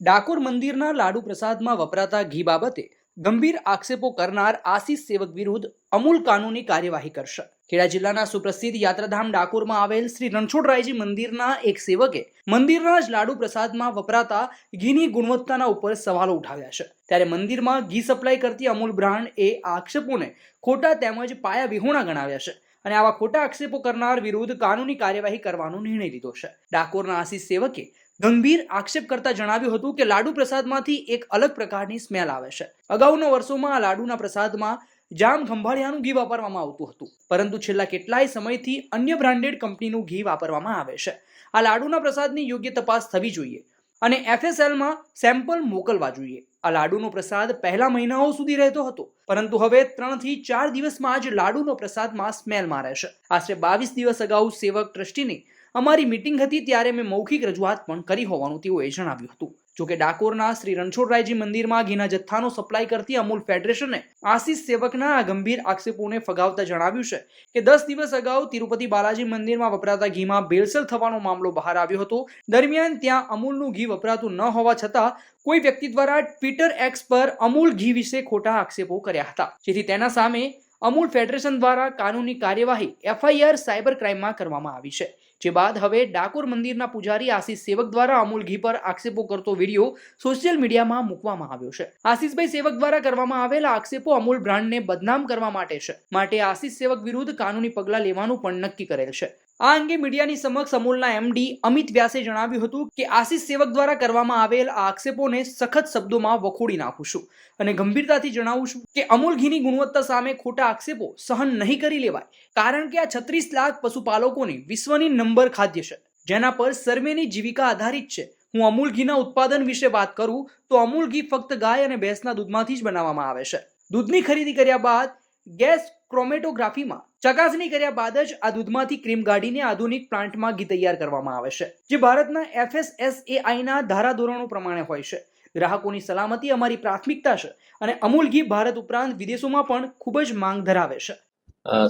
ડાકોર મંદિરના લાડુ પ્રસાદમાં વપરાતા ઘી બાબતે ગંભીર આક્ષેપો કરનાર આશીષ સેવક વિરુદ્ધ અમૂલ કાનૂની કાર્યવાહી કરશે. ખેડા જિલ્લાના સુપ્રસિદ્ધ યાત્રાધામ ડાકોરમાં આવેલ શ્રી રણછોડરાયજી મંદિરના એક સેવકે મંદિરના જ લાડુ પ્રસાદમાં વપરાતા ઘીની ગુણવત્તાના ઉપર સવાલો ઉઠાવ્યા છે. ત્યારે મંદિરમાં ઘી સપ્લાય કરતી અમૂલ બ્રાન્ડ એ આક્ષેપોને ખોટા તેમજ પાયા વિહોણા ગણાવ્યા છે અને આવા ખોટા આક્ષેપો કરનાર વિરુદ્ધ કાનૂની કાર્યવાહી કરવાનો નિર્ણય લીધો છે. ડાકોરના આશીષ સેવકે ગંભીર આક્ષેપ કરતા જણાવ્યું હતું કે લાડુ પ્રસાદમાંથી એક અલગ પ્રકારની સ્મેલ આવે છે. અગાઉના વર્ષોમાં આ લાડુના પ્રસાદમાં જામ ખંભાળિયાનું ઘી વાપરવામાં આવતું હતું. પરંતુ છેલ્લા કેટલાય સમયથી અન્ય બ્રાન્ડેડ કંપનીનું ઘી વાપરવામાં આવે છે. આ લાડુના પ્રસાદની યોગ્ય તપાસ થવી જોઈએ અને એફએસએલમાં સેમ્પલ મોકલવા જોઈએ. આ લાડુનો પ્રસાદ પહેલા મહિનાઓ સુધી રહેતો હતો, પરંતુ હવે ત્રણથી ચાર દિવસમાં જ લાડુનો પ્રસાદમાં સ્મેલ મારે છે. આશરે બાવીસ દિવસ અગાઉ સેવક ટ્રસ્ટીની અમારી મિટિંગ હતી ત્યારે મેં મૌખિક રજૂઆત પણ કરી હોવાનું તેઓએ જણાવ્યું હતું. જોકે ડાકોરના શ્રી રણછોડરાયજી મંદિરમાં ઘીના જથ્થાનો સપ્લાય કરતી અમૂલ ફેડરેશને આશીષ સેવકના આ ગંભીર આક્ષેપોને ફગાવતા જણાવ્યું છે કે દસ દિવસ અગાઉ તિરુપતિ બાલાજી મંદિરમાં વપરાતા ઘીમાં ભેળસેળ થવાનો મામલો બહાર આવ્યો હતો. દરમિયાન ત્યાં અમૂલનું ઘી વપરાતું ન હોવા છતાં કોઈ વ્યક્તિ દ્વારા ટ્વિટર એક્સ પર અમૂલ ઘી વિશે ખોટા આક્ષેપો કર્યા હતા. જેથી તેના સામે અમૂલ ફેડરેશન દ્વારા કાનૂની કાર્યવાહી એફઆઈઆર સાયબર ક્રાઇમમાં કરવામાં આવી છે. જે બાદ હવે ડાકોર મંદિરના પૂજારી આશીષ સેવક દ્વારા અમૂલ ઘી પર આક્ષેપો કરતો વીડિયો સોશિયલ મીડિયામાં મૂકવામાં આવ્યો છે. આશીષભાઈ સેવક દ્વારા કરવામાં આવેલા આક્ષેપો અમૂલ બ્રાન્ડને બદનામ કરવા માટે છે. માટે આશીષ સેવક વિરુદ્ધ કાનૂની પગલાં લેવાનું પણ નક્કી કરેલ છે. આ અંગે મીડિયાની સમક્ષ અમૂલના એમડી અમિત વ્યાસે જણાવ્યું હતું કે આશિષ સેવક દ્વારા કરવામાં આવેલ આ આક્ષેપોને સખત શબ્દોમાં વખોડી નાખું છું અને ગંભીરતાથી જણાવું છું કે અમૂલ ઘીની ગુણવત્તા સામે ખોટા આક્ષેપો સહન નહીં કરી લેવાય, કારણ કે આ છત્રીસ લાખ પશુપાલકોની વિશ્વની નંબર ખાદ્ય છે, જેના પર સર્વેની જીવિકા આધારિત છે. હું અમૂલ ઘીના ઉત્પાદન વિશે વાત કરું તો અમૂલ ઘી ફક્ત ગાય અને ભેંસના દૂધમાંથી જ બનાવવામાં આવે છે. દૂધની ખરીદી કર્યા બાદ ગેસ ક્રોમેટોગ્રાફીમાં ચકાસણી કર્યા બાદ જ આ દૂધમાંથી ક્રીમ કાઢીને આધુનિક પ્લાન્ટમાં ઘી તૈયાર કરવામાં આવે છે, જે ભારતના એફએસએસએઆઈના ધારાધોરણો પ્રમાણે હોય છે. ગ્રાહકોની સલામતી અમારી પ્રાથમિકતા છે અને અમૂલ ઘી ભારત ઉપરાંત વિદેશોમાં પણ ખૂબ જ માંગ ધરાવે છે.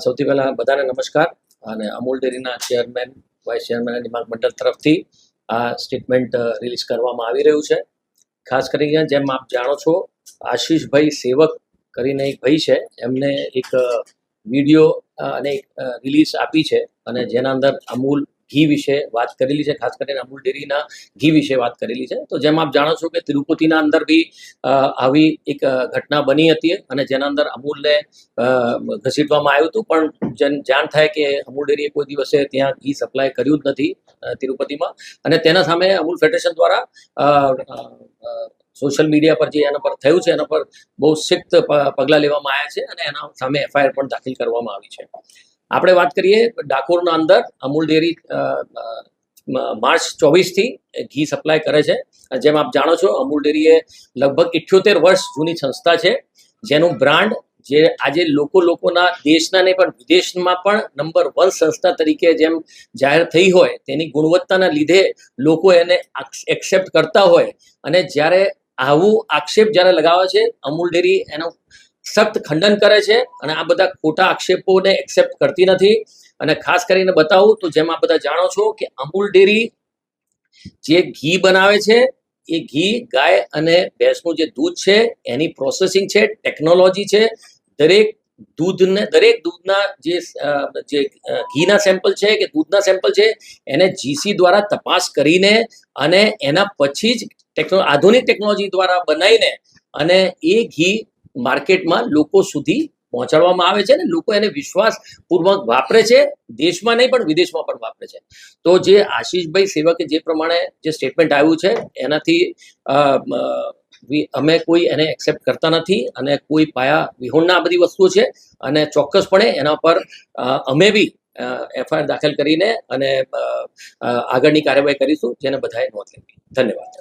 સૌથી પહેલા બધાને નમસ્કાર. અને અમૂલ ડેરીના ચેરમેન, વાઇસ ચેરમેન અને નિયામક મંડળ તરફથી આ સ્ટેટમેન્ટ રિલીઝ કરવામાં આવી રહ્યું છે. ખાસ કરીને જેમ આપ જાણો છો, આશીષભાઈ સેવક કરીને એક ભાઈ છે એમને એક વીડિયો અને એક રિલીઝ આપી છે અને જેના અંદર અમૂલ ઘી વિશે વાત કરેલી છે ખાસ કરીને અમૂલ ડેરીના ઘી વિશે વાત કરેલી છે. તો જેમ આપ જાણો છો કે તિરુપતિના અંદર બી આવી એક ઘટના બની હતી અને જેના અંદર અમૂલને અ, ઘસીટવામાં આવ્યું હતું. પણ જેમ જાણ થાય કે અમૂલ ડેરીએ કોઈ દિવસે ત્યાં ઘી સપ્લાય કર્યું જ નથી તિરુપતિમાં. અને તેના સામે અમૂલ ફેડરેશન દ્વારા સોશિયલ મીડિયા પર જે એના પર થયું છે, એના પર બહુ સિક્ત પગલાં લેવામાં આવ્યા છે અને એના સામે એફઆઈઆર પણ દાખલ કરવામાં આવી છે. આપણે વાત કરીએ ડાકોરના અંદર અમૂલ ડેરી માર્ચ ચોવીસથી ઘી સપ્લાય કરે છે. જેમ આપ જાણો છો, અમૂલ ડેરી એ લગભગ ઇઠ્યોતેર વર્ષ જૂની સંસ્થા છે. જેનું બ્રાન્ડ જે આજે લોકો લોકોના દેશના નહીં, પણ વિદેશમાં પણ નંબર વન સંસ્થા તરીકે જેમ જાહેર થઈ હોય, તેની ગુણવત્તાના લીધે લોકો એને એક્સેપ્ટ કરતા હોય. અને જ્યારે આવું આક્ષેપ જ્યારે લગાવે છે, અમૂલ ડેરી એનો સખ્ત ખંડન કરે છે અને આ બધા ખોટા આક્ષેપોને એક્સેપ્ટ કરતી નથી. અને ખાસ કરીને બતાવું તો જેમ આ બધા જાણો છો કે અમૂલ ડેરી જે ઘી બનાવે છે, એ ઘી, ગાય અને ભેંસનું જે દૂધ છે, એની પ્રોસેસિંગ છે ટેકનોલોજી છે. દરેક દૂધને, દરેક દૂધના જે જે ઘીના સેમ્પલ છે કે દૂધના સેમ્પલ છે, એને જીસી દ્વારા તપાસ કરીને અને એના પછી જ ટેકનો આધુનિક ટેકનોલોજી દ્વારા બનાવીને અને એ ઘી માર્કેટમાં લોકો સુધી પહોંચાડવામાં આવે છે ને લોકો એને વિશ્વાસપૂર્વક વાપરે છે. દેશમાં નહીં, પણ વિદેશમાં પણ વાપરે છે. તો જે આશીષભાઈ સેવકે જે પ્રમાણે જે સ્ટેટમેન્ટ આવ્યું છે, એનાથી અમે કોઈ એને એક્સેપ્ટ કરતા નથી અને કોઈ પાયા વિહોણના આ બધી વસ્તુઓ છે અને ચોક્કસપણે એના પર અમે બી એફઆઈઆર દાખલ કરીને અને આગળની કાર્યવાહી કરીશું, જેને બધાએ નોંધ લેવી ધન્યવાદ.